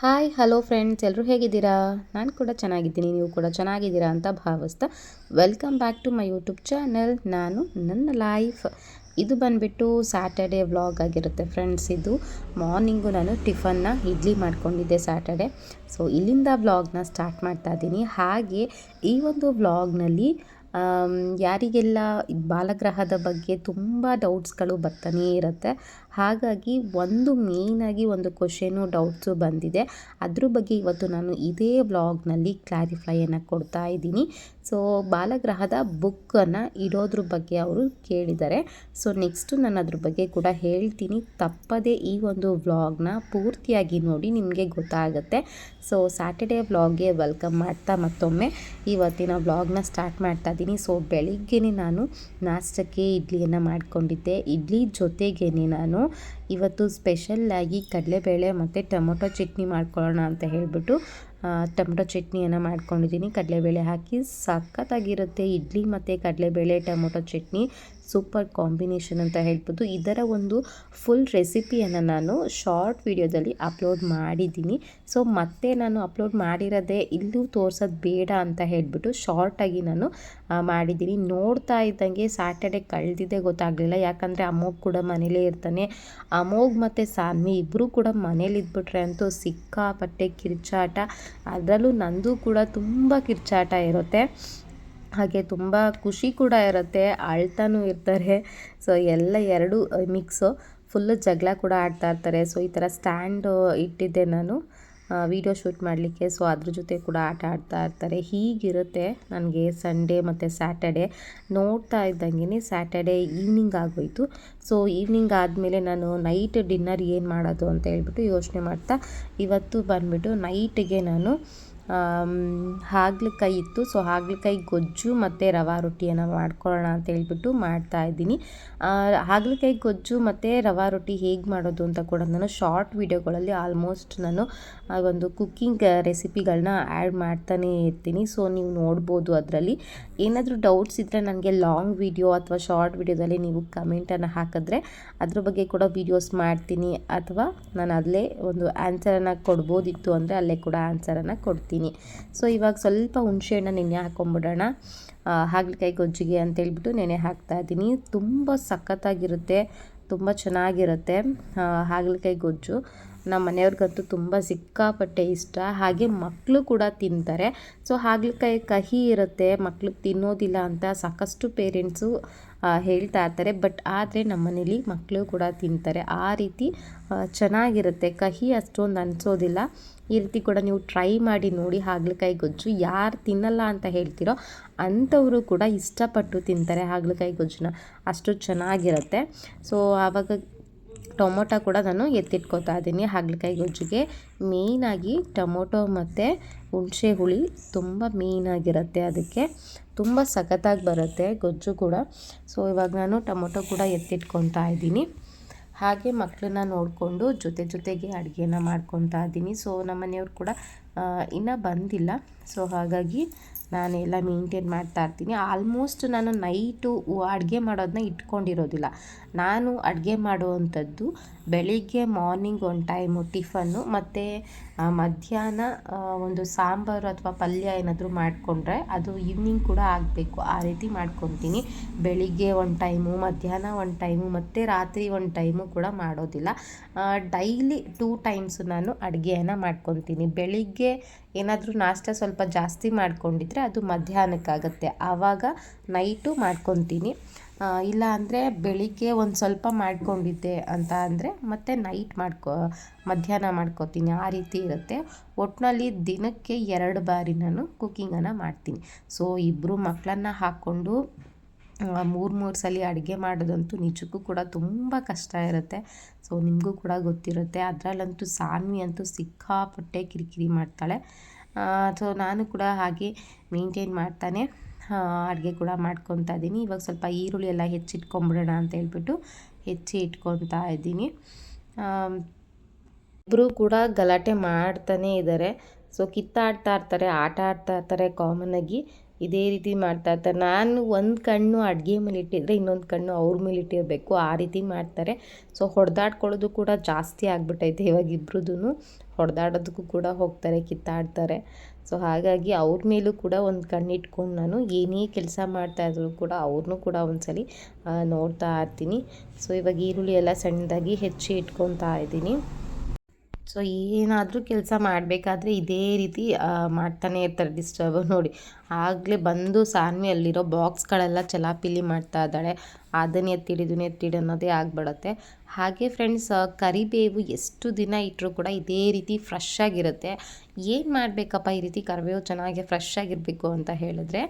Hi, hello friends ಎಲ್ಲರೂ ಹೇಗಿದ್ದೀರಾ? ನಾನು ಕೂಡ ಚೆನ್ನಾಗಿದ್ದೀನಿ, ನೀವು ಕೂಡ ಚೆನ್ನಾಗಿದ್ದೀರಾ ಅಂತ ಭಾವಿಸ್ತಾ. Welcome back to my YouTube channel. ನಾನು ನನ್ನ ಲೈಫ್. ಇದು ಬಂದುಬಿಟ್ಟು ಸ್ಯಾಟರ್ಡೇ ವ್ಲಾಗ್ ಆಗಿರುತ್ತೆ ಫ್ರೆಂಡ್ಸ್ ಇದು ಮಾರ್ನಿಂಗು ನಾನು ಟಿಫನ್ನ ಇಡ್ಲಿ ಮಾಡ್ಕೊಂಡಿದ್ದೆ ಸ್ಯಾಟರ್ಡೆ ಸೊ ಇಲ್ಲಿಂದ ವ್ಲಾಗ್ನ ಸ್ಟಾರ್ಟ್ ಮಾಡ್ತಾ ಇದ್ದೀನಿ. ಹಾಗೆ, ಈ ಒಂದು ವ್ಲಾಗ್ನಲ್ಲಿ ಯಾರಿಗೆಲ್ಲ ಬಾಲಗ್ರಹದ ಬಗ್ಗೆ ತುಂಬ ಡೌಟ್ಸ್ಗಳು ಬರ್ತಾನೇ ಇರುತ್ತೆ. ಹಾಗಾಗಿ, ಒಂದು ಮೇಯ್ನಾಗಿ ಒಂದು ಕ್ವಶನು ಡೌಟ್ಸು ಬಂದಿದೆ. ಅದ್ರ ಬಗ್ಗೆ ಇವತ್ತು ನಾನು ಇದೇ ವ್ಲಾಗ್ನಲ್ಲಿ ಕ್ಲಾರಿಫೈಯನ್ನು ಕೊಡ್ತಾ ಇದ್ದೀನಿ. ಸೊ ಬಾಲಗ್ರಹದ ಬುಕ್ಕನ್ನು ಇಡೋದ್ರ ಬಗ್ಗೆ ಅವರು ಕೇಳಿದ್ದಾರೆ ಸೊ ನೆಕ್ಸ್ಟು ನಾನು ಅದ್ರ ಬಗ್ಗೆ ಕೂಡ ಹೇಳ್ತೀನಿ. ತಪ್ಪದೇ ಈ ಒಂದು ವ್ಲಾಗ್ನ ಪೂರ್ತಿಯಾಗಿ ನೋಡಿ ನಿಮಗೆ ಗೊತ್ತಾಗುತ್ತೆ. ಸೊ ಸ್ಯಾಟರ್ಡೇ ವ್ಲಾಗ್ಗೆ ವೆಲ್ಕಮ್ ಮಾಡ್ತಾ ಮತ್ತೊಮ್ಮೆ. ಇವತ್ತಿನ ವ್ಲಾಗ್ನ ಸ್ಟಾರ್ಟ್ ಮಾಡ್ತಾ ಇದ್ದೀನಿ ಸೊ ಬೆಳಿಗ್ಗೆನೇ ನಾನು ನಾಷ್ಟಕ್ಕೆ ಇಡ್ಲಿಯನ್ನು ಮಾಡಿಕೊಂಡಿದ್ದೆ. ಇಡ್ಲಿ ಜೊತೆಗೇ ನಾನು. ಇವತ್ತು ಸ್ಪೆಷಲ್ಲಾಗಿ ಕಡಲೆಬೇಳೆ ಮತ್ತು ಟೊಮೊಟೊ ಚಟ್ನಿ ಮಾಡ್ಕೊಳ್ಳೋಣ ಅಂತ ಹೇಳಿಬಿಟ್ಟು ಟೊಮೊಟೊ ಚಟ್ನಿಯನ್ನು ಮಾಡ್ಕೊಂಡಿದ್ದೀನಿ. ಕಡಲೆಬೇಳೆ ಹಾಕಿ ಸಖತ್ತಾಗಿರುತ್ತೆ ಇಡ್ಲಿ ಮತ್ತು ಕಡಲೆಬೇಳೆ, ಟೊಮೊಟೊ ಚಟ್ನಿ ಸೂಪರ್ ಕಾಂಬಿನೇಷನ್ ಅಂತ ಹೇಳ್ಬೋದು. ಇದರ ಒಂದು ಫುಲ್ ರೆಸಿಪಿಯನ್ನು ನಾನು ಶಾರ್ಟ್ ವಿಡಿಯೋದಲ್ಲಿ ಅಪ್ಲೋಡ್ ಮಾಡಿದ್ದೀನಿ. ಸೊ, ಮತ್ತೆ ನಾನು ಅಪ್ಲೋಡ್ ಮಾಡಿರೋದೇ ಇಲ್ಲೂ ತೋರ್ಸೋದು ಬೇಡ ಅಂತ ಹೇಳಿಬಿಟ್ಟು ಶಾರ್ಟಾಗಿ ನಾನು ಮಾಡಿದ್ದೀನಿ. ನೋಡ್ತಾ ಇದ್ದಂಗೆ ಸ್ಯಾಟರ್ಡೆ ಕಳೆದಿದ್ದೆ ಗೊತ್ತಾಗಲಿಲ್ಲ. ಯಾಕಂದರೆ ಅಮೋಗ್ ಕೂಡ ಮನೇಲೇ ಇರ್ತಾನೆ. ಅಮೋಗ್ ಮತ್ತು ಸಾನ್ವಿ ಇಬ್ಬರೂ ಕೂಡ ಮನೇಲಿ ಇದ್ಬಿಟ್ರೆ ಅಂತೂ ಸಿಕ್ಕಾಪಟ್ಟೆ ಕಿರ್ಚಾಟ. ಅದರಲ್ಲೂ ನಂದು ಕೂಡ ತುಂಬ ಕಿರ್ಚಾಟ ಇರುತ್ತೆ. ಹಾಗೆ ತುಂಬ ಖುಷಿ ಕೂಡ ಇರುತ್ತೆ ಅಳ್ತಾನೂ ಇರ್ತಾರೆ. ಸೊ ಎಲ್ಲ ಎರಡು ಮಿಕ್ಸು ಫುಲ್ಲು ಜಗಳ ಕೂಡ ಆಡ್ತಾ ಇರ್ತಾರೆ. ಸೊ ಈ ಥರ ಸ್ಟ್ಯಾಂಡ್ ಇಟ್ಟಿದ್ದೆ ನಾನು. ವಿಡಿಯೋ ಶೂಟ್ ಮಾಡಲಿಕ್ಕೆ. ಸೊ ಅದ್ರ ಜೊತೆ ಕೂಡ ಆಟ ಆಡ್ತಾ ಇರ್ತಾರೆ. ಹೀಗಿರುತ್ತೆ ನನಗೆ ಸಂಡೇ ಮತ್ತು ಸ್ಯಾಟರ್ಡೆ ನೋಡ್ತಾ ಇದ್ದಂಗೆ ಸ್ಯಾಟರ್ಡೆ ಈವ್ನಿಂಗ್ ಆಗೋಯಿತು. ಸೊ ಈವ್ನಿಂಗ್ ಆದಮೇಲೆ ನಾನು ನೈಟ್ ಡಿನ್ನರ್ ಏನು ಮಾಡೋದು ಅಂತ ಹೇಳ್ಬಿಟ್ಟು ಯೋಚನೆ ಮಾಡ್ತಾ, ಇವತ್ತು ಬಂದುಬಿಟ್ಟು ನೈಟಿಗೆ ನಾನು ಹಾಗಲಕಾಯಿ ಇತ್ತು. ಸೊ ಹಾಗಲಕಾಯಿ ಗೊಜ್ಜು ಮತ್ತು ರವಾ ರೊಟ್ಟಿಯನ್ನು ಮಾಡ್ಕೊಳ್ಳೋಣ ಅಂತ ಹೇಳ್ಬಿಟ್ಟು ಮಾಡ್ತಾ ಇದ್ದೀನಿ. ಆ, ಹಾಗಲಕಾಯಿ ಗೊಜ್ಜು ಮತ್ತು ರವಾ ರೊಟ್ಟಿ ಹೇಗೆ ಮಾಡೋದು ಅಂತ ಕೂಡ ನಾನು ಶಾರ್ಟ್ ವಿಡಿಯೋಗಳಲ್ಲಿ ಆಲ್ಮೋಸ್ಟ್ ನಾನು ಆ ಒಂದು ಕುಕ್ಕಿಂಗ್ ರೆಸಿಪಿಗಳನ್ನ ಆ್ಯಡ್ ಮಾಡ್ತಾನೇ ಇರ್ತೀನಿ. ಸೊ ನೀವು ನೋಡ್ಬೋದು ಅದರಲ್ಲಿ. ಏನಾದರೂ ಡೌಟ್ಸ್ ಇದ್ದರೆ ನನಗೆ ಲಾಂಗ್ ವಿಡಿಯೋ ಅಥವಾ ಶಾರ್ಟ್ ವಿಡಿಯೋದಲ್ಲಿ ನೀವು ಕಮೆಂಟನ್ನು ಹಾಕಿದ್ರೆ ಅದ್ರ ಬಗ್ಗೆ ಕೂಡ ವೀಡಿಯೋಸ್ ಮಾಡ್ತೀನಿ. ಅಥವಾ ನಾನು ಅಲ್ಲೇ ಒಂದು ಆನ್ಸರನ್ನು ಕೊಡ್ಬೋದಿತ್ತು ಅಂದರೆ ಅಲ್ಲೇ ಕೂಡ ಆನ್ಸರನ್ನು ಕೊಡ್ತೀನಿ. ಸೊ ಇವಾಗ ಸ್ವಲ್ಪ ಹುಣಸೆಹಣ್ಣು ನೆನೆ ಹಾಕೊಂಬಿಡೋಣ. ಹಾಗಲಕಾಯಿ ಗೊಜ್ಜಿಗೆ ಅಂತೇಳ್ಬಿಟ್ಟು ನೆನೆ ಹಾಕ್ತಾ ಇದ್ದೀನಿ. ತುಂಬ ಸಖತ್ತಾಗಿರುತ್ತೆ. ತುಂಬ ಚೆನ್ನಾಗಿರುತ್ತೆ ಹಾಗಲಕಾಯಿ ಗೊಜ್ಜು. ನಮ್ಮ ಮನೆಯವ್ರಿಗಂತೂ ತುಂಬ ಸಿಕ್ಕಾಪಟ್ಟೆ ಇಷ್ಟ. ಹಾಗೆ ಮಕ್ಕಳು ಕೂಡ ತಿಂತಾರೆ. ಸೊ, ಹಾಗಲಕಾಯಿ ಕಹಿ ಇರುತ್ತೆ. ಮಕ್ಕಳು ತಿನ್ನೋದಿಲ್ಲ ಅಂತ ಸಾಕಷ್ಟು ಪೇರೆಂಟ್ಸು ಹೇಳ್ತಾ ಇರ್ತಾರೆ. ಬಟ್ ಆದರೆ ನಮ್ಮ ಮನೇಲಿ ಮಕ್ಕಳು ಕೂಡ ತಿಂತಾರೆ. ಆ ರೀತಿ ಚೆನ್ನಾಗಿರುತ್ತೆ. ಕಹಿ ಅಷ್ಟೊಂದು ಅನಿಸೋದಿಲ್ಲ. ಈ ರೀತಿ ಕೂಡ ನೀವು ಟ್ರೈ ಮಾಡಿ ನೋಡಿ ಹಾಗಲಕಾಯಿ ಗೊಜ್ಜು. ಯಾರು ತಿನ್ನಲ್ಲ ಅಂತ ಹೇಳ್ತಿರೋ ಅಂಥವರು ಕೂಡ ಇಷ್ಟಪಟ್ಟು ತಿಂತಾರೆ ಹಾಗಲಕಾಯಿ ಗೊಜ್ಜನ್ನ. ಅಷ್ಟು ಚೆನ್ನಾಗಿರುತ್ತೆ. ಸೊ, ಆವಾಗ ಟೊಮೊಟೊ ಕೂಡ ನಾನು ಎತ್ತಿಟ್ಕೊತಾ ಇದ್ದೀನಿ. ಹಾಗಲಕಾಯಿ ಗೊಜ್ಜಿಗೆ ಮೇಯ್ನಾಗಿ ಟೊಮೊಟೊ ಮತ್ತು ಹುಣಸೆ ಹುಳಿ ತುಂಬ ಮೇಯ್ನಾಗಿರುತ್ತೆ ಅದಕ್ಕೆ. ತುಂಬ ಸಖತ್ತಾಗಿ ಬರುತ್ತೆ ಗೊಜ್ಜು ಕೂಡ. ಸೊ ಇವಾಗ ನಾನು ಟೊಮೊಟೊ ಕೂಡ ಎತ್ತಿಟ್ಕೊತಾ ಇದ್ದೀನಿ. ಹಾಗೆ ಮಕ್ಕಳನ್ನ ನೋಡಿಕೊಂಡು ಜೊತೆ ಜೊತೆಗೆ ಅಡುಗೆನ ಮಾಡ್ಕೊತಾ ಇದ್ದೀನಿ. ಸೊ ನಮ್ಮ ಮನೆಯವ್ರು ಕೂಡ ಇನ್ನೂ ಬಂದಿಲ್ಲ. ಸೊ ಹಾಗಾಗಿ ನಾನು ಎಲ್ಲ ಮೇಂಟೈನ್ ಮಾಡ್ತಾ ಇರ್ತೀನಿ. ಆಲ್ಮೋಸ್ಟ್ ನಾನು ನೈಟು ಅಡುಗೆ ಮಾಡೋದನ್ನ ಇಟ್ಕೊಂಡಿರೋದಿಲ್ಲ. ನಾನು ಅಡುಗೆ ಮಾಡುವಂಥದ್ದು ಬೆಳಿಗ್ಗೆ ಮಾರ್ನಿಂಗ್ ಒಂದು ಟೈಮು ಟಿಫನ್ನು ಮತ್ತು ಮಧ್ಯಾಹ್ನ ಒಂದು ಸಾಂಬಾರು ಅಥವಾ ಪಲ್ಯ ಏನಾದರೂ ಮಾಡಿಕೊಂಡ್ರೆ ಅದು ಈವ್ನಿಂಗ್ ಕೂಡ ಆಗಬೇಕು. ಆ ರೀತಿ ಮಾಡ್ಕೊತೀನಿ. ಬೆಳಿಗ್ಗೆ ಒಂದು ಟೈಮು ಮಧ್ಯಾಹ್ನ ಒಂದು ಟೈಮು ಮತ್ತು ರಾತ್ರಿ ಒಂದು ಟೈಮು ಕೂಡ ಮಾಡೋದಿಲ್ಲ. ಡೈಲಿ ಟೂ ಟೈಮ್ಸು ನಾನು ಅಡುಗೆಯನ್ನು ಮಾಡ್ಕೊತೀನಿ. ಬೆಳಿಗ್ಗೆ ಏನಾದರೂ ನಾಷ್ಟ ಸ್ವಲ್ಪ ಜಾಸ್ತಿ ಮಾಡ್ಕೊಂಡಿದ್ರೆ ಅದು ಮಧ್ಯಾಹ್ನಕ್ಕಾಗತ್ತೆ. ಆವಾಗ ನೈಟು ಮಾಡ್ಕೊತೀನಿ. ಇಲ್ಲ ಅಂದರೆ ಬೆಳಿಗ್ಗೆ ಒಂದು ಸ್ವಲ್ಪ ಮಾಡ್ಕೊಂಡಿದ್ದೆ ಅಂತ ಅಂದರೆ ಮತ್ತೆ ನೈಟ್ ಮಾಡ್ಕೊ, ಮಧ್ಯಾಹ್ನ ಮಾಡ್ಕೊತೀನಿ, ಆ ರೀತಿ ಇರುತ್ತೆ. ಒಟ್ಟಿನಲ್ಲಿ ದಿನಕ್ಕೆ ಎರಡು ಬಾರಿ ನಾನು ಕುಕ್ಕಿಂಗನ್ನು ಮಾಡ್ತೀನಿ. ಸೊ ಇಬ್ಬರು ಮಕ್ಕಳನ್ನ ಹಾಕ್ಕೊಂಡು ಮೂರು ಮೂರು ಸಲ ಅಡುಗೆ ಮಾಡೋದಂತೂ ನಿಜಕ್ಕೂ ಕೂಡ ತುಂಬ ಕಷ್ಟ ಇರುತ್ತೆ. ಸೊ ನಿಮಗೂ ಕೂಡ ಗೊತ್ತಿರುತ್ತೆ. ಅದರಲ್ಲಂತೂ ಸಾನ್ವಿ ಅಂತೂ ಸಿಕ್ಕಾಪಟ್ಟೆ ಕಿರಿಕಿರಿ ಮಾಡ್ತಾಳೆ. ಸೊ ನಾನು ಕೂಡ ಹಾಗೆ ಮೇಂಟೈನ್ ಮಾಡ್ತಾನೆ. ಅಡುಗೆ ಕೂಡ ಮಾಡ್ಕೊತಾ ಇದ್ದೀನಿ. ಇವಾಗ ಸ್ವಲ್ಪ ಈರುಳ್ಳಿ ಎಲ್ಲ ಹೆಚ್ಚಿಟ್ಕೊಂಬಿಡೋಣ ಅಂತ ಹೇಳ್ಬಿಟ್ಟು ಹೆಚ್ಚಿ ಇಟ್ಕೊತಾ ಇದ್ದೀನಿ. ಇಬ್ಬರು ಕೂಡ ಗಲಾಟೆ ಮಾಡ್ತಾನೇ ಇದ್ದಾರೆ. ಸೊ, ಕಿತ್ತಾಡ್ತಾ ಇರ್ತಾರೆ, ಆಟ ಆಡ್ತಾ ಇರ್ತಾರೆ ಕಾಮನ್ನಾಗಿ ಇದೇ ರೀತಿ ಮಾಡ್ತಾ ಇರ್ತಾರೆ. ನಾನು ಒಂದು ಕಣ್ಣು ಅಡುಗೆ ಮೇಲೆ ಇಟ್ಟಿದ್ರೆ ಇನ್ನೊಂದು ಕಣ್ಣು ಅವ್ರ ಮೇಲೆ ಇಟ್ಟಿರಬೇಕು. ಆ ರೀತಿ ಮಾಡ್ತಾರೆ. ಸೊ, ಹೊಡೆದಾಡ್ಕೊಳ್ಳೋದು ಕೂಡ ಜಾಸ್ತಿ ಆಗಿಬಿಟ್ಟೈತೆ ಇವಾಗ ಇಬ್ರದ್ದು ಹೊಡೆದಾಡೋದಕ್ಕೂ ಕೂಡ ಹೋಗ್ತಾರೆ, ಕಿತ್ತಾಡ್ತಾರೆ. ಸೊ ಹಾಗಾಗಿ ಅವ್ರ ಮೇಲೂ ಕೂಡ ಒಂದು ಕಣ್ಣಿಟ್ಕೊಂಡು ನಾನು ಏನೇ ಕೆಲಸ ಮಾಡ್ತಾಯಿದ್ರು ಕೂಡ ಅವ್ರನ್ನೂ ಕೂಡ ಒಂದ್ಸಲಿ ನೋಡ್ತಾ ಇರ್ತೀನಿ. ಸೊ ಇವಾಗ ಈರುಳ್ಳಿ ಎಲ್ಲ ಸಣ್ಣದಾಗಿ ಹೆಚ್ಚಿ ಇಟ್ಕೊತಾ ಇದ್ದೀನಿ. ಸೊ ಏನಾದರೂ ಕೆಲಸ ಮಾಡಬೇಕಾದ್ರೆ ಇದೇ ರೀತಿ ಮಾಡ್ತಾನೆ ಇರ್ತಾರೆ ಡಿಸ್ಟರ್ಬ್ ನೋಡಿ. ಆಗಲೇ ಬಂದು ಸಾನ್ವಿ ಅಲ್ಲಿರೋ ಬಾಕ್ಸ್ಗಳೆಲ್ಲ ಚಲಾಪಿಲಿ ಮಾಡ್ತಾ ಇದ್ದಾಳೆ. ಅದನ್ನ ಎತ್ತಿಡಿ, ಇದನ್ನ ಎತ್ತಿಡಿ ಅನ್ನೋದೇ ಆಗಿಬಿಡುತ್ತೆ. ಹಾಗೆ ಫ್ರೆಂಡ್ಸ್ ಕರಿಬೇವು ಎಷ್ಟು ದಿನ ಇಟ್ಟರೂ ಕೂಡ ಇದೇ ರೀತಿ ಫ್ರೆಶ್ ಆಗಿರುತ್ತೆ. ಏನು ಮಾಡಬೇಕಪ್ಪ ಈ ರೀತಿ ಕರಿಬೇವು ಚೆನ್ನಾಗಿ ಫ್ರೆಶ್ ಆಗಿರಬೇಕು ಅಂತ ಹೇಳಿದ್ರೆ,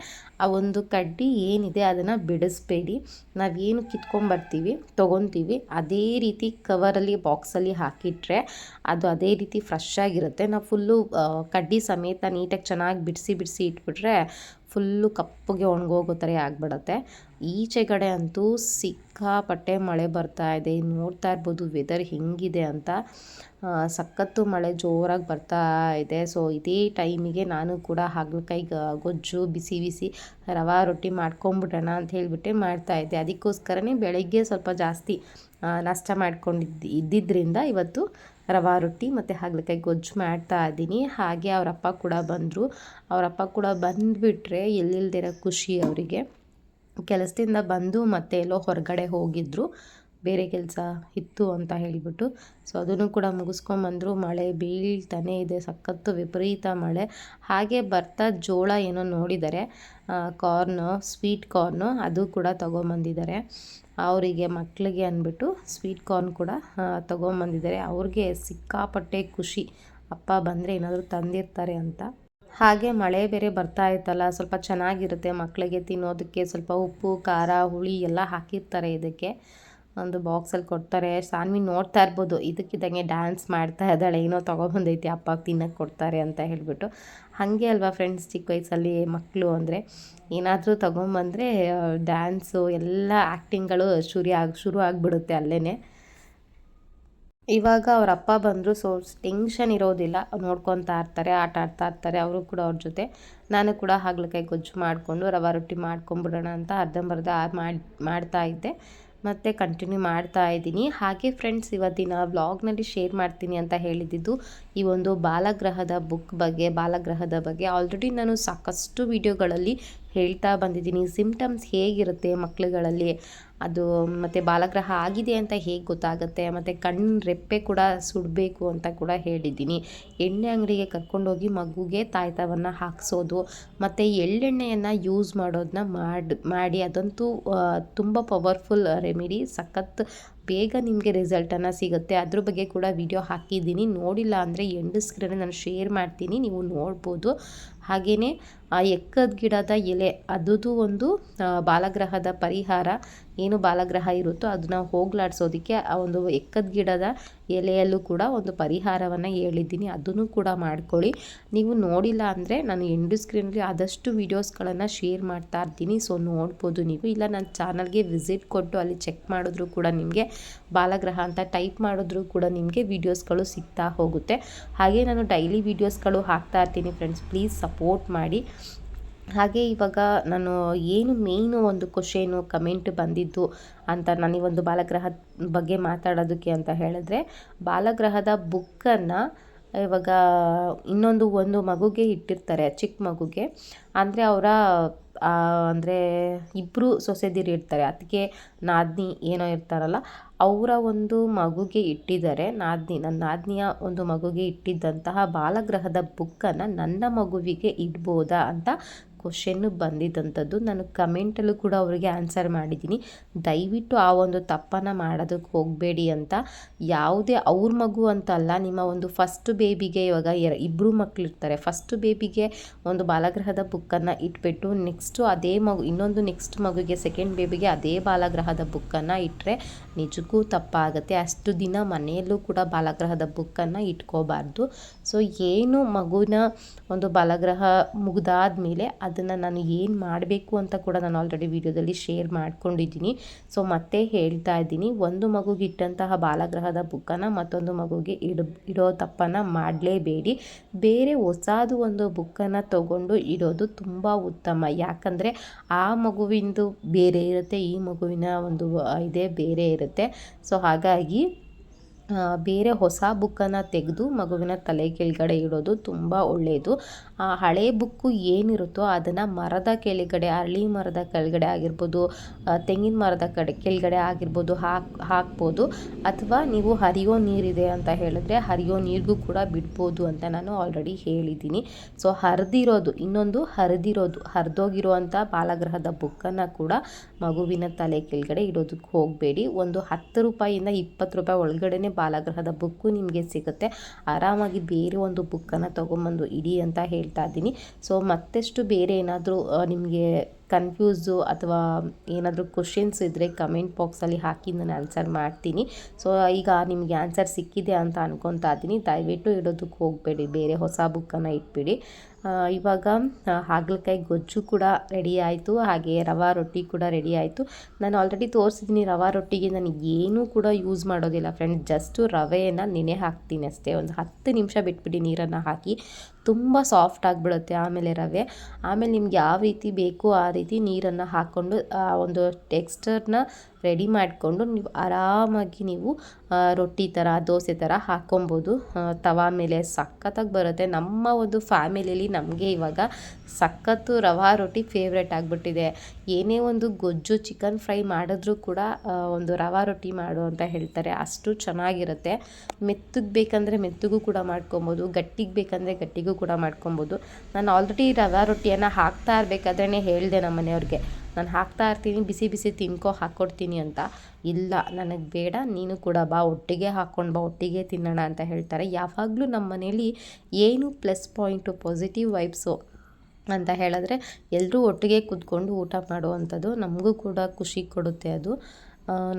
ಆ ಒಂದು ಕಡ್ಡಿ ಏನಿದೆ ಅದನ್ನು ಬಿಡಿಸ್ಬೇಡಿ. ನಾವೇನು ಕಿತ್ಕೊಂಬರ್ತೀವಿ ತೊಗೊತೀವಿ, ಅದೇ ರೀತಿ ಕವರಲ್ಲಿ ಬಾಕ್ಸಲ್ಲಿ ಹಾಕಿಟ್ರೆ ಅದು ಅದೇ ರೀತಿ ಫ್ರೆಶ್ ಆಗಿರುತ್ತೆ. ನಾವು ಫುಲ್ಲು ಕಡ್ಡಿ ಸಮೇತ ನೀಟಾಗಿ ಚೆನ್ನಾಗಿ ಬಿಡಿಸಿ ಬಿಡಿಸಿ ಇಟ್ಬಿಟ್ರೆ ಫುಲ್ಲು ಕಪ್ಪಗೆ ಒಣಗೋಗೋ ಥರ ಆಗಿಬಿಡತ್ತೆ. ಈಚೆಗಡೆ ಅಂತೂ ಸಿಕ್ಕಾಪಟ್ಟೆ ಮಳೆ ಬರ್ತಾ ಇದೆ. ನೋಡ್ತಾ ಇರ್ಬೋದು ವೆದರ್ ಹೆಂಗಿದೆ ಅಂತ. ಸಖತ್ತು ಮಳೆ ಜೋರಾಗಿ ಬರ್ತಾ ಇದೆ. ಸೊ ಇದೇ ಟೈಮಿಗೆ ನಾನು ಕೂಡ ಹಾಗಲಕಾಯಿ ಗೊಜ್ಜು ಬಿಸಿ ಬಿಸಿ ರವಾ ರೊಟ್ಟಿ ಮಾಡ್ಕೊಂಬಿಡೋಣ ಅಂತ ಹೇಳಿಬಿಟ್ಟೆ ಮಾಡ್ತಾಯಿದ್ದೆ ಅದಕ್ಕೋಸ್ಕರನೇ ಬೆಳಗ್ಗೆ ಸ್ವಲ್ಪ ಜಾಸ್ತಿ ನಾಷ್ಟ ಮಾಡ್ಕೊಂಡಿದ್ದು ಇದ್ದಿದ್ದರಿಂದ ಇವತ್ತು ರವಾ ರೊಟ್ಟಿ ಮತ್ತು ಹಾಗಲಕಾಯಿ ಗೊಜ್ಜು ಮಾಡ್ತಾ ಇದ್ದೀನಿ. ಹಾಗೆ ಅವರಪ್ಪ ಕೂಡ ಬಂದರು. ಅವರಪ್ಪ ಕೂಡ ಬಂದುಬಿಟ್ರೆ ಎಲ್ಲಿಲ್ದಿರೋ ಖುಷಿ ಅವರಿಗೆ. ಕೆಲಸದಿಂದ ಬಂದು ಮತ್ತೆ ಎಲ್ಲೋ ಹೊರಗಡೆ ಹೋಗಿದ್ದರು ಬೇರೆ ಕೆಲಸ ಇತ್ತು ಅಂತ ಹೇಳಿಬಿಟ್ಟು. ಸೊ ಅದನ್ನು ಕೂಡ ಮುಗಿಸ್ಕೊಂಬಂದರು. ಮಳೆ ಬೀಳ್ತಾನೇ ಇದೆ. ಸಖತ್ತು ವಿಪರೀತ ಮಳೆ. ಹಾಗೆ ಬರ್ತಾ ಜೋಳ ಏನೋ ನೋಡಿದ್ದಾರೆ. ಕಾರ್ನು ಸ್ವೀಟ್ ಕಾರ್ನು ಅದು ಕೂಡ ತೊಗೊಂಬಂದಿದ್ದಾರೆ. ಅವರಿಗೆ ಮಕ್ಕಳಿಗೆ ಅಂದ್ಬಿಟ್ಟು ಸ್ವೀಟ್ ಕಾರ್ನ್ ಕೂಡ ತೊಗೊಂಬಂದಿದ್ದಾರೆ. ಅವ್ರಿಗೆ ಸಿಕ್ಕಾಪಟ್ಟೆ ಖುಷಿ. ಅಪ್ಪ ಬಂದರೆ ಏನಾದರೂ ತಂದಿರ್ತಾರೆ ಅಂತ. ಹಾಗೆ ಮಳೆ ಬೇರೆ ಬರ್ತಾ ಇತ್ತಲ್ಲ, ಸ್ವಲ್ಪ ಚೆನ್ನಾಗಿರುತ್ತೆ ಮಕ್ಕಳಿಗೆ ತಿನ್ನೋದಕ್ಕೆ. ಸ್ವಲ್ಪ ಉಪ್ಪು, ಖಾರ, ಹುಳಿ ಎಲ್ಲ ಹಾಕಿರ್ತಾರೆ ಇದಕ್ಕೆ. ಒಂದು ಬಾಕ್ಸಲ್ಲಿ ಕೊಡ್ತಾರೆ. ಸಾನ್ವಿ ನೋಡ್ತಾ ಇರ್ಬೋದು. ಇದಕ್ಕಿದ್ದಂಗೆ ಡ್ಯಾನ್ಸ್ ಮಾಡ್ತಾ ಇದ್ದಾಳೆ. ಏನೋ ತೊಗೊಬಂದೈತಿ ಅಪ್ಪಾಗ ತಿನ್ನಕ್ಕೆ ಕೊಡ್ತಾರೆ ಅಂತ ಹೇಳಿಬಿಟ್ಟು. ಹಾಗೆ ಅಲ್ವಾ ಫ್ರೆಂಡ್ಸ್ ಚಿಕ್ಕ ವಯಸ್ಸಲ್ಲಿ ಮಕ್ಕಳು ಅಂದರೆ? ಏನಾದರೂ ತೊಗೊಂಬಂದರೆ ಡ್ಯಾನ್ಸು ಎಲ್ಲ ಆ್ಯಕ್ಟಿಂಗ್ಗಳು ಶುರು ಆಗಿ, ಶುರು ಆಗಿಬಿಡುತ್ತೆ ಅಲ್ಲೇ ಇವಾಗ ಅವ್ರ ಅಪ್ಪ ಬಂದರು ಸೊ ಟೆನ್ಷನ್ ಇರೋದಿಲ್ಲ. ನೋಡ್ಕೊತಾ ಇರ್ತಾರೆ, ಆಟ ಆಡ್ತಾ ಇರ್ತಾರೆ. ಅವರು ಕೂಡ ಅವ್ರ ಜೊತೆ. ನಾನು ಕೂಡ ಹಾಗಲಕಾಯಿ ಗೊಜ್ಜು ಮಾಡಿಕೊಂಡು, ರವಾ ರೊಟ್ಟಿ ಮಾಡ್ಕೊಂಬಿಡೋಣ ಅಂತ ಅರ್ಧಂಬರ್ಧ ಮಾಡಿ, ಮಾಡ್ತಾ ಇದ್ದೆ. ಮತ್ತು ಕಂಟಿನ್ಯೂ ಮಾಡ್ತಾ ಇದ್ದೀನಿ. ಹಾಗೆ ಫ್ರೆಂಡ್ಸ್ ಇವತ್ತಿನ ವ್ಲಾಗ್ನಲ್ಲಿ ಶೇರ್ ಮಾಡ್ತೀನಿ ಅಂತ ಹೇಳಿದ್ದು ಈ ಒಂದು ಬಾಲಗ್ರಹದ ಬುಕ್ ಬಗ್ಗೆ, ಬಾಲಗ್ರಹದ ಬಗ್ಗೆ. ಆಲ್ರೆಡಿ ನಾನು ಸಾಕಷ್ಟು ವಿಡಿಯೋಗಳಲ್ಲಿ ಹೇಳ್ತಾ ಬಂದಿದ್ದೀನಿ. ಸಿಂಪ್ಟಮ್ಸ್ ಹೇಗಿರುತ್ತೆ ಮಕ್ಕಳುಗಳಲ್ಲಿ ಅದು ಮತ್ತು ಬಾಲಗ್ರಹ ಆಗಿದೆ ಅಂತ ಹೇಗೆ ಗೊತ್ತಾಗುತ್ತೆ? ಮತ್ತು ಕಣ್ಣು ರೆಪ್ಪೆ ಕೂಡ ಸುಡಬೇಕು ಅಂತ ಕೂಡ ಹೇಳಿದ್ದೀನಿ. ಎಣ್ಣೆ ಅಂಗಡಿಗೆ ಕರ್ಕೊಂಡೋಗಿ ಮಗುಗೆ ತಾಯ್ತವನ್ನು ಹಾಕ್ಸೋದು, ಮತ್ತು ಎಳ್ಳೆಣ್ಣೆಯನ್ನು ಯೂಸ್ ಮಾಡೋದನ್ನ ಮಾಡಿ ಮಾಡಿ ಅದಂತೂ ತುಂಬ ಪವರ್ಫುಲ್ ರೆಮಿಡಿ ಸಖತ್ ಬೇಗ ನಿಮಗೆ ರಿಸಲ್ಟನ್ನು ಸಿಗುತ್ತೆ. ಅದ್ರ ಬಗ್ಗೆ ಕೂಡ ವಿಡಿಯೋ ಹಾಕಿದ್ದೀನಿ. ನೋಡಿಲ್ಲ ಅಂದರೆ ಎಂಡ್ ಸ್ಕ್ರೀನ್ ನಾನು ಶೇರ್ ಮಾಡ್ತೀನಿ, ನೀವು ನೋಡ್ಬೋದು. ಹಾಗೆಯೇ ಆ, ಎಕ್ಕದ ಗಿಡದ ಎಲೆ, ಅದುದು ಒಂದು ಬಾಲಗ್ರಹದ ಪರಿಹಾರ. ಏನು ಬಾಲಗ್ರಹ ಇರುತ್ತೋ ಅದನ್ನ ಹೋಗ್ಲಾಡ್ಸೋದಕ್ಕೆ ಆ ಒಂದು ಎಕ್ಕದ ಗಿಡದ ಎಲೆಯಲ್ಲೂ ಕೂಡ ಒಂದು ಪರಿಹಾರವನ್ನು ಹೇಳಿದ್ದೀನಿ. ಅದನ್ನು ಕೂಡ ಮಾಡ್ಕೊಳ್ಳಿ. ನೀವು ನೋಡಿಲ್ಲ ಅಂದರೆ ನಾನು ಎಂಡು ಸ್ಕ್ರೀನಲ್ಲಿ ಆದಷ್ಟು ವೀಡಿಯೋಸ್ಗಳನ್ನು ಶೇರ್ ಮಾಡ್ತಾ ಇರ್ತೀನಿ. ಸೊ ನೋಡ್ಬೋದು ನೀವು. ಇಲ್ಲ, ನನ್ನ ಚಾನಲ್ಗೆ ವಿಸಿಟ್ ಕೊಟ್ಟು ಅಲ್ಲಿ ಚೆಕ್ ಮಾಡಿದ್ರು ಕೂಡ ನಿಮಗೆ ಬಾಲಗ್ರಹ ಅಂತ ಟೈಪ್ ಮಾಡಿದ್ರು ಕೂಡ ನಿಮಗೆ ವೀಡಿಯೋಸ್ಗಳು ಸಿಗ್ತಾ ಹೋಗುತ್ತೆ. ಹಾಗೆ ನಾನು ಡೈಲಿ ವೀಡಿಯೋಸ್ಗಳು ಹಾಕ್ತಾ ಇರ್ತೀನಿ ಫ್ರೆಂಡ್ಸ್ ಪ್ಲೀಸ್ ಸಪೋರ್ಟ್ ಮಾಡಿ. ಹಾಗೆ ಇವಾಗ ನಾನು ಏನು ಮೇಯ್ನು ಒಂದು ಖುಷಿಯೇನು ಕಮೆಂಟ್ ಬಂದಿದ್ದು ಅಂತ ನಾನು ಈ ಒಂದು ಬಾಲಗ್ರಹದ ಬಗ್ಗೆ ಮಾತಾಡೋದಕ್ಕೆ ಅಂತ ಹೇಳಿದ್ರೆ, ಬಾಲಗ್ರಹದ ಬುಕ್ಕನ್ನು ಇವಾಗ ಇನ್ನೊಂದು ಒಂದು ಮಗುಗೆ ಇಟ್ಟಿರ್ತಾರೆ, ಚಿಕ್ಕ ಮಗುಗೆ. ಅಂದರೆ ಅವರ ಅಂದರೆ ಇಬ್ಬರು ಸೊಸೆದಿರು ಇರ್ತಾರೆ. ಅದಕ್ಕೆ ನಾದಿನಿ ಏನೋ ಇರ್ತಾರಲ್ಲ, ಅವರ ಒಂದು ಮಗುಗೆ ಇಟ್ಟಿದ್ದಾರೆ. ನಾದಿನಿ ನನ್ನ ನಾದಿನಿಯ ಒಂದು ಮಗುಗೆ ಇಟ್ಟಿದ್ದಂತಹ ಬಾಲಗ್ರಹದ ಬುಕ್ಕನ್ನು ನನ್ನ ಮಗುವಿಗೆ ಇಡ್ಬೋದಾ ಅಂತ ಕ್ವಶನ್ನು ಬಂದಿದ್ದಂಥದ್ದು ನಾನು ಕಮೆಂಟಲ್ಲೂ ಕೂಡ ಅವರಿಗೆ ಆನ್ಸರ್ ಮಾಡಿದ್ದೀನಿ. ದಯವಿಟ್ಟು ಆ ಒಂದು ತಪ್ಪನ್ನು ಮಾಡೋದಕ್ಕೆ ಹೋಗಬೇಡಿ ಅಂತ. ಯಾವುದೇ ಅವ್ರ ಮಗು ಅಂತ ಅಲ್ಲ, ನಿಮ್ಮ ಒಂದು ಫಸ್ಟ್ ಬೇಬಿಗೆ ಇವಾಗ ಎರ ಇಬ್ಬರು ಮಕ್ಕಳಿರ್ತಾರೆ ಫಸ್ಟ್ ಬೇಬಿಗೆ ಒಂದು ಬಾಲಗ್ರಹದ ಬುಕ್ಕನ್ನು ಇಟ್ಬಿಟ್ಟು ನೆಕ್ಸ್ಟು ಅದೇ ಮಗು, ಇನ್ನೊಂದು ನೆಕ್ಸ್ಟ್ ಮಗುಗೆ ಸೆಕೆಂಡ್ ಬೇಬಿಗೆ ಅದೇ ಬಾಲಗ್ರಹದ ಬುಕ್ಕನ್ನು ಇಟ್ಟರೆ ನಿಜಕ್ಕೂ ತಪ್ಪಾಗುತ್ತೆ. ಅಷ್ಟು ದಿನ ಮನೆಯಲ್ಲೂ ಕೂಡ ಬಾಲಗ್ರಹದ ಬುಕ್ಕನ್ನು ಇಟ್ಕೋಬಾರ್ದು. ಸೊ ಏನು ಮಗುವಿನ ಒಂದು ಬಾಲಗ್ರಹ ಮುಗಿದಾದ ಮೇಲೆ ಅದನ್ನು ನಾನು ಏನು ಮಾಡಬೇಕು ಅಂತ ಕೂಡ ನಾನು ಆಲ್ರೆಡಿ ವಿಡಿಯೋದಲ್ಲಿ ಶೇರ್ ಮಾಡ್ಕೊಂಡಿದ್ದೀನಿ. ಸೊ ಮತ್ತೆ ಹೇಳ್ತಾ ಇದ್ದೀನಿ. ಒಂದು ಮಗುಗೆ ಇಟ್ಟಂತಹ ಬಾಲಗ್ರಹದ ಬುಕ್ಕನ್ನು ಮತ್ತೊಂದು ಮಗುಗೆ ಇಡ, ಇಡೋ ತಪ್ಪನ್ನು ಮಾಡಲೇಬೇಡಿ. ಬೇರೆ ಹೊಸದು ಒಂದು ಬುಕ್ಕನ್ನು ತಗೊಂಡು ಇಡೋದು ತುಂಬ ಉತ್ತಮ. ಯಾಕಂದರೆ ಆ ಮಗುವಿಂದು ಬೇರೆ ಇರುತ್ತೆ, ಈ ಮಗುವಿನ ಒಂದು ಇದೇ ಬೇರೆ ಇರುತ್ತೆ. ಸೊ ಹಾಗಾಗಿ ಬೇರೆ ಹೊಸ ಬುಕ್ಕನ್ನು ತೆಗೆದು ಮಗುವಿನ ತಲೆ ಕೆಳಗಡೆ ಇಡೋದು ತುಂಬ ಒಳ್ಳೆಯದು ಆ, ಹಳೆ ಬುಕ್ಕು ಏನಿರುತ್ತೋ ಅದನ್ನು ಮರದ ಕೆಳಗಡೆ, ಅರಳಿ ಮರದ ಕೆಳಗಡೆ ಆಗಿರ್ಬೋದು ತೆಂಗಿನ ಮರದ ಕಡೆ, ಕೆಳಗಡೆ ಆಗಿರ್ಬೋದು ಹಾಕ್, ಹಾಕ್ಬೋದು. ಅಥವಾ ನೀವು ಹರಿಯೋ ನೀರಿದೆ ಅಂತ ಹೇಳಿದ್ರೆ ಹರಿಯೋ ನೀರಿಗೂ ಕೂಡ ಬಿಡ್ಬೋದು ಅಂತ ನಾನು ಆಲ್ರೆಡಿ ಹೇಳಿದ್ದೀನಿ. ಸೊ ಹರಿದಿರೋದು, ಇನ್ನೊಂದು ಹರಿದಿರೋದು ಹರಿದೋಗಿರುವಂಥ ಬಾಲಗ್ರಹದ ಬುಕ್ಕನ್ನು ಕೂಡ ಮಗುವಿನ ತಲೆ ಕೆಳಗಡೆ ಇಡೋದಕ್ಕೆ ಹೋಗಬೇಡಿ. ಒಂದು ಹತ್ತು ರೂಪಾಯಿಂದ ಇಪ್ಪತ್ತು ರೂಪಾಯಿ ಒಳಗಡೆನೆ ಬಾಲಗ್ರಹದ ಬುಕ್ಕು ನಿಮಗೆ ಸಿಗುತ್ತೆ. ಆರಾಮಾಗಿ ಬೇರೆ ಒಂದು ಬುಕ್ಕನ್ನು ತೊಗೊಂಬಂದು ಇಡಿ ಅಂತ ಹೇಳ್ತಾ ಇದ್ದೀನಿ. ಸೊ ಮತ್ತಷ್ಟು ಬೇರೆ ಏನಾದರೂ ನಿಮಗೆ ಕನ್ಫ್ಯೂಸು ಅಥವಾ ಏನಾದರೂ ಕ್ವಶನ್ಸ್ ಇದ್ದರೆ ಕಮೆಂಟ್ ಬಾಕ್ಸಲ್ಲಿ ಹಾಕಿ ನಾನು ಆನ್ಸರ್ ಮಾಡ್ತೀನಿ. ಸೊ ಈಗ ನಿಮಗೆ ಆನ್ಸರ್ ಸಿಕ್ಕಿದೆ ಅಂತ ಅನ್ಕೊತಾ ಇದ್ದೀನಿ. ದಯವಿಟ್ಟು ಇಡೋದಕ್ಕೆ ಹೋಗಬೇಡಿ. ಬೇರೆ ಹೊಸ ಬುಕ್ಕನ್ನು ಇಟ್ಬಿಡಿ. ಇವಾಗ ಹಾಗಲಕಾಯಿ ಗೊಜ್ಜು ಕೂಡ ರೆಡಿ ಆಯಿತು. ಹಾಗೆ ರವಾ ರೊಟ್ಟಿ ಕೂಡ ರೆಡಿ ಆಯಿತು. ನಾನು ಆಲ್ರೆಡಿ ತೋರಿಸಿದ್ದೀನಿ ರವಾ ರೊಟ್ಟಿಗೆ ನಾನು ಏನೂ ಕೂಡ ಯೂಸ್ ಮಾಡೋದಿಲ್ಲ. ಫ್ರೆಂಡ್ ಜಸ್ಟು ರವೆಯನ್ನು ನೆನೆ ಹಾಕ್ತೀನಿ ಅಷ್ಟೇ. ಒಂದು ಹತ್ತು ನಿಮಿಷ ಬಿಟ್ಬಿಡಿ ನೀರನ್ನು ಹಾಕಿ. ತುಂಬ ಸಾಫ್ಟ್ ಆಗಿಬಿಡುತ್ತೆ ಆಮೇಲೆ ರವೆ. ಆಮೇಲೆ ನಿಮ್ಗೆ ಯಾವ ರೀತಿ ಬೇಕು ಆ ರೀತಿ ನೀರನ್ನು ಹಾಕ್ಕೊಂಡು, ಆ ಒಂದು ಟೆಕ್ಸ್ಟರ್ನ ರೆಡಿ ಮಾಡಿಕೊಂಡು ನೀವು ಆರಾಮಾಗಿ ನೀವು ರೊಟ್ಟಿ ಥರ ದೋಸೆ ಥರ ಹಾಕ್ಕೊಬೋದು ತವಾ ಮೇಲೆ ಸಖತ್ತಾಗಿ ಬರುತ್ತೆ. ನಮ್ಮ ಒಂದು ಫ್ಯಾಮಿಲಿಯಲ್ಲಿ ನಮಗೆ ಇವಾಗ ಸಖತ್ತು ರವಾ ರೊಟ್ಟಿ ಫೇವ್ರೆಟ್ ಆಗಿಬಿಟ್ಟಿದೆ. ಏನೇ ಒಂದು ಗೊಜ್ಜು ಚಿಕನ್ ಫ್ರೈ ಮಾಡಿದ್ರೂ ಕೂಡ ಒಂದು ರವಾ ರೊಟ್ಟಿ ಮಾಡು ಅಂತ ಹೇಳ್ತಾರೆ. ಅಷ್ಟು ಚೆನ್ನಾಗಿರುತ್ತೆ. ಮೆತ್ತಗೆ ಬೇಕಂದರೆ ಮೆತ್ತಗೂ ಕೂಡ ಮಾಡ್ಕೊಬೋದು. ಗಟ್ಟಿಗೆ ಬೇಕಂದರೆ ಗಟ್ಟಿಗೂ ಕೂಡ ಮಾಡ್ಕೊಬೋದು. ನಾನು ಆಲ್ರೆಡಿ ರವಾ ರೊಟ್ಟಿಯನ್ನು ಹಾಕ್ತಾ ಇರಬೇಕಾದ್ರೆ ಹೇಳಿದೆ ನಮ್ಮ ಮನೆಯವ್ರಿಗೆ ನಾನು ಹಾಕ್ತಾ ಇರ್ತೀನಿ, ಬಿಸಿ ಬಿಸಿ ತಿನ್ಕೋ ಹಾಕ್ಕೊಡ್ತೀನಿ ಅಂತ. ಇಲ್ಲ, ನನಗೆ ಬೇಡ, ನೀನು ಕೂಡ ಬಾ, ಒಟ್ಟಿಗೆ ಹಾಕ್ಕೊಂಡು ಬಾ, ಒಟ್ಟಿಗೆ ತಿನ್ನೋಣ ಅಂತ ಹೇಳ್ತಾರೆ. ಯಾವಾಗಲೂ ನಮ್ಮ ಮನೇಲಿ ಏನು ಪ್ಲಸ್ ಪಾಯಿಂಟು, ಪಾಸಿಟಿವ್ ವೈಬ್ಸು ಅಂತ ಹೇಳಿದ್ರೆ ಎಲ್ಲರೂ ಒಟ್ಟಿಗೆ ಕೂತ್ಕೊಂಡು ಊಟ ಮಾಡುವಂಥದ್ದು ನಮಗೂ ಕೂಡ ಖುಷಿ ಕೊಡುತ್ತೆ ಅದು.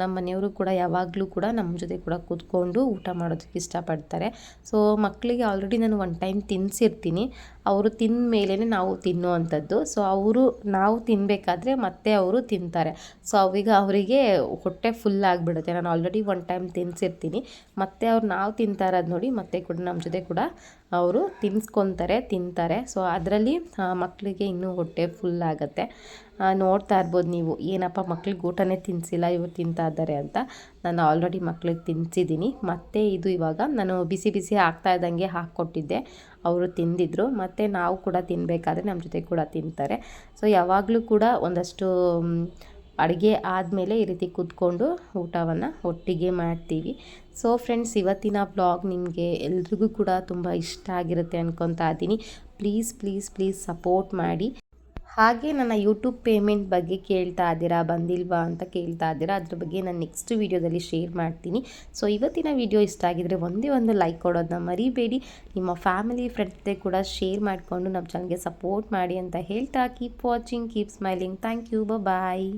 ನಮ್ಮ ಮನೆಯವರು ಕೂಡ ಯಾವಾಗಲೂ ಕೂಡ ನಮ್ಮ ಜೊತೆ ಕೂಡ ಕೂತ್ಕೊಂಡು ಊಟ ಮಾಡೋದಕ್ಕೆ ಇಷ್ಟಪಡ್ತಾರೆ. ಸೊ ಮಕ್ಕಳಿಗೆ ಆಲ್ರೆಡಿ ನಾನು ಒನ್ ಟೈಮ್ ತಿನ್ನಿಸಿರ್ತೀನಿ ಅವರು ತಿಂದ ಮೇಲೇ ನಾವು ತಿನ್ನುವಂಥದ್ದು. ಸೊ ಅವರು ನಾವು ತಿನ್ನಬೇಕಾದ್ರೆ ಮತ್ತೆ ಅವರು ತಿಂತಾರೆ. ಸೊ ಅವೀಗ ಅವರಿಗೆ ಹೊಟ್ಟೆ ಫುಲ್ ಆಗಿಬಿಡುತ್ತೆ. ನಾನು ಆಲ್ರೆಡಿ ಒನ್ ಟೈಮ್ ತಿನ್ನಿಸಿರ್ತೀನಿ ಮತ್ತೆ ಅವ್ರು ನಾವು ತಿಂತಾ ಇರೋದು ನೋಡಿ ಮತ್ತೆ ಕೂಡ ನಮ್ಮ ಜೊತೆ ಕೂಡ ಅವರು ತಿನ್ಸ್ಕೊತಾರೆ, ತಿಂತಾರೆ. ಸೊ ಅದರಲ್ಲಿ ಮಕ್ಕಳಿಗೆ ಇನ್ನೂ ಹೊಟ್ಟೆ ಫುಲ್ ಆಗುತ್ತೆ. ನೋಡ್ತಾ ಇರ್ಬೋದು ನೀವು, ಏನಪ್ಪ ಮಕ್ಳಿಗೆ ಊಟನೇ ತಿನ್ನಿಸಿಲ್ಲ ಇವ್ರು ತಿಂತಾ ಇದ್ದಾರೆ ಅಂತ. ನಾನು ಆಲ್ರೆಡಿ ಮಕ್ಳಿಗೆ ತಿನ್ಸಿದ್ದೀನಿ. ಮತ್ತು ಇದು ಇವಾಗ ನಾನು ಬಿಸಿ ಬಿಸಿ ಹಾಕ್ತಾ ಇದ್ದಂಗೆ ಹಾಕ್ಕೊಟ್ಟಿದ್ದೆ. ಅವರು ತಿಂದಿದ್ರು. ಮತ್ತು ನಾವು ಕೂಡ ತಿನ್ನಬೇಕಾದ್ರೆ ನಮ್ಮ ಜೊತೆ ಕೂಡ ತಿಂತಾರೆ. ಸೊ ಯಾವಾಗಲೂ ಕೂಡ ಒಂದಷ್ಟು ಅಡುಗೆ ಆದಮೇಲೆ ಈ ರೀತಿ ಕೂತ್ಕೊಂಡು ಊಟವನ್ನು ಒಟ್ಟಿಗೆ ಮಾಡ್ತೀವಿ. ಸೊ ಫ್ರೆಂಡ್ಸ್ ಇವತ್ತಿನ ಬ್ಲಾಗ್ ನಿಮಗೆ ಎಲ್ರಿಗೂ ಕೂಡ ತುಂಬ ಇಷ್ಟ ಆಗಿರುತ್ತೆ ಅನ್ಕೊತಾ ಇದ್ದೀನಿ. ಪ್ಲೀಸ್ ಪ್ಲೀಸ್ ಪ್ಲೀಸ್ ಸಪೋರ್ಟ್ ಮಾಡಿ. ಹಾಗೆ ನನ್ನ ಯೂಟ್ಯೂಬ್ ಪೇಮೆಂಟ್ ಬಗ್ಗೆ ಕೇಳ್ತಾ ಇದ್ದೀರಾ, ಬಂದಿಲ್ವಾ ಅಂತ ಕೇಳ್ತಾ ಇದ್ದೀರಾ, ಅದ್ರ ಬಗ್ಗೆ ನಾನು ನೆಕ್ಸ್ಟ್ ವೀಡಿಯೋದಲ್ಲಿ ಶೇರ್ ಮಾಡ್ತೀನಿ. ಸೊ ಇವತ್ತಿನ ವಿಡಿಯೋ ಇಷ್ಟ ಆಗಿದ್ರೆ ಒಂದೇ ಒಂದು ಲೈಕ್ ಕೊಡೋದನ್ನ ಮರಿಬೇಡಿ. ನಿಮ್ಮ ಫ್ಯಾಮಿಲಿ ಫ್ರೆಂಡ್ಸ್ ಕೂಡ ಶೇರ್ ಮಾಡಿಕೊಂಡು ನಮ್ಮ ಚಾನಲ್ಗೆ ಸಪೋರ್ಟ್ ಮಾಡಿ ಅಂತ ಹೇಳ್ತಾ keep watching keep smiling thank you bye